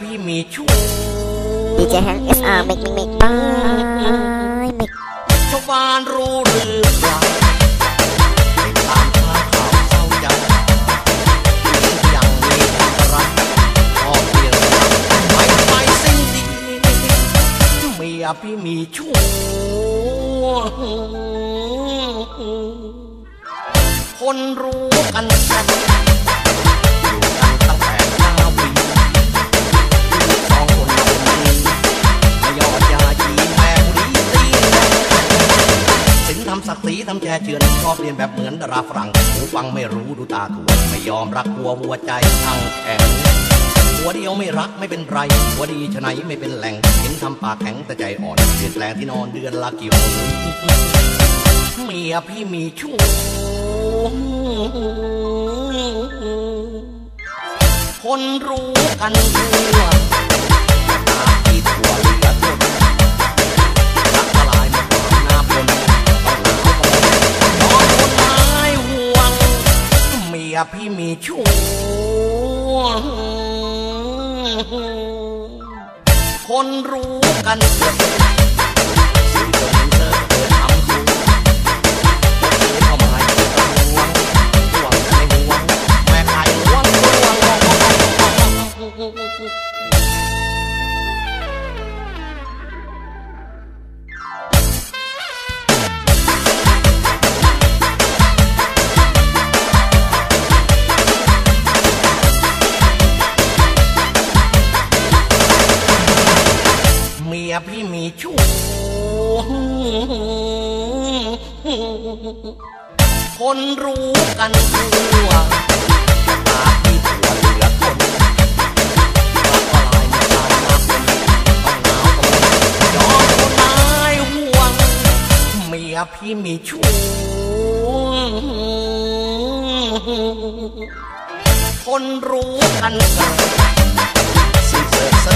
พี่มีชู้ดีเจแฮง SR มิกมิกมิกบายมิกชาวบ้านรู้หรือเปล่าติดตามข่าว ทำศักดิ์ศรีทำแจเชือนชอบเรียนแบบเหมือนดาราฝรั่งหูฟังไม่รู้ดูตาถั่วไม่ยอมรักหัวหัวใจทั้งแข็งหัวเดียวไม่รักไม่เป็นไร หัวดีชะไหนไม่เป็นแหล่งเห็นทำปากแข็งแต่ใจอ่อนเปลี่ยนแปลงที่นอนเดือนละกี่หนเมียพี่มีชู้คนรู้กันทั่ว เมียพี่มีชู้คนรู้กันเกือบ ยพี่มีชู้คนรู้กันทั่วตาพี่ถั่วเหลือคนกละลายม่ตายมาเป็นต้องหนาวต้องร้อนยอมคนไม้ห่วง เมียพี่มีชู้คนรู้กันกิดสิ่งเสริญเส